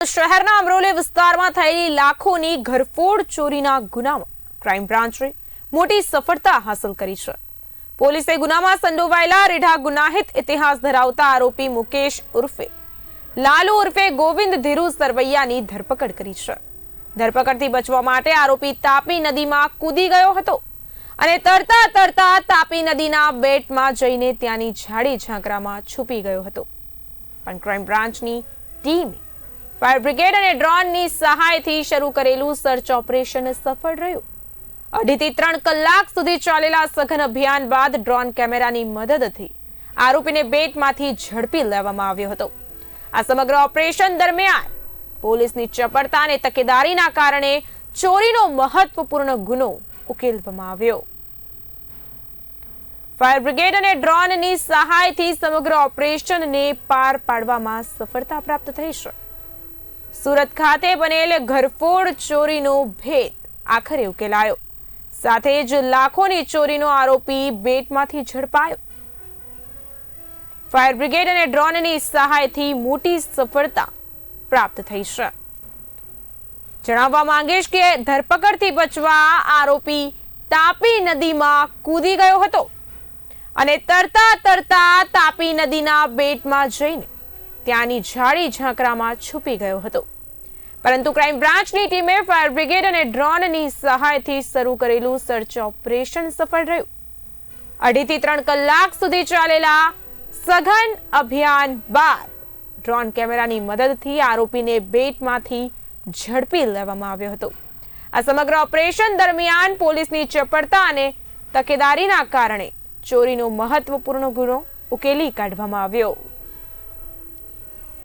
શહેરના અમરોલી વિસ્તારમાં થયેલી લાખોની ઘરફોડ ચોરીના ગુનામાં ક્રાઇમ બ્રાન્ચે મોટી સફળતા હાંસલ કરી છે. પોલીસે ગુનામાં સંડોવાયેલા રીઢા ગુનાહિત ઇતિહાસ ધરાવતા આરોપી મુકેશ ઉર્ફે, લાલુ ઉર્ફે ગોવિંદ ધીરુ સરવૈયાની ધરપકડ કરી છે. ધરપકડથી બચવા માટે આરોપી તાપી નદીમાં કૂદી ગયો હતો અને તરતા તરતા તાપી નદીના બેટમાં જઈને ત્યાંની ઝાડી ઝાંકરામાં છુપી ગયો હતો. પણ ક્રાઇમ બ્રાન્ચની ટીમે ફાયર બ્રિગેડ અને ડ્રોનની સહાયથી શરૂ કરેલું સર્ચ ઓપરેશન સફળ રહ્યું. અઢીથી ત્રણ કલાક સુધી ચાલેલા સઘન અભિયાન બાદ ડ્રોન કેમેરાની મદદથી આરોપીને બેટમાંથી ઝડપી લેવામાં આવ્યો હતો. આ સમગ્ર ઓપરેશન દરમિયાન પોલીસની ચપળતા અને તકેદારીના કારણે ચોરીનો મહત્વપૂર્ણ ગુનો ઉકેલવામાં આવ્યો. ફાયર બ્રિગેડ અને ડ્રોનની સહાયથી સમગ્ર ઓપરેશનને પાર પાડવામાં સફળતા પ્રાપ્ત થઈ છે. સુરત ખાતે બનેલ ઘરફોડ ચોરીનો ભેદ આખરે ઉકેલાયો. સાથે જ લાખોની ચોરીનો આરોપી બેટમાંથી ઝડપાયો. ફાયર બ્રિગેડ અને ડ્રોનની સહાયથી મોટી સફળતા પ્રાપ્ત થઈ છે. જણાવવા માંગીશ કે ધરપકડથી બચવા આરોપી તાપી નદીમાં કૂદી ગયો હતો અને તરતા તરતા તાપી નદીના બેટમાં જઈને ત્યાંની ઝાડી ઝાંકરામાં છુપી ગયો હતો. પરંતુ ક્રાઇમ બ્રાન્ચની ટીમે ફાયર બ્રિગેડ અને ડ્રોનની સહાયથી શરૂ કરેલું સર્ચ ઓપરેશન સફળ રહ્યું. અઢીથી ત્રણ કલાક સુધી ચાલેલા સઘન અભિયાન બાદ ડ્રોન કેમેરાની મદદથી આરોપીને બેટમાંથી ઝડપી લેવામાં આવ્યો હતો. આ સમગ્ર ઓપરેશન દરમિયાન પોલીસની ચપળતા અને તકેદારીના કારણે ચોરીનો મહત્વપૂર્ણ ગુનો ઉકેલી કાઢવામાં આવ્યો.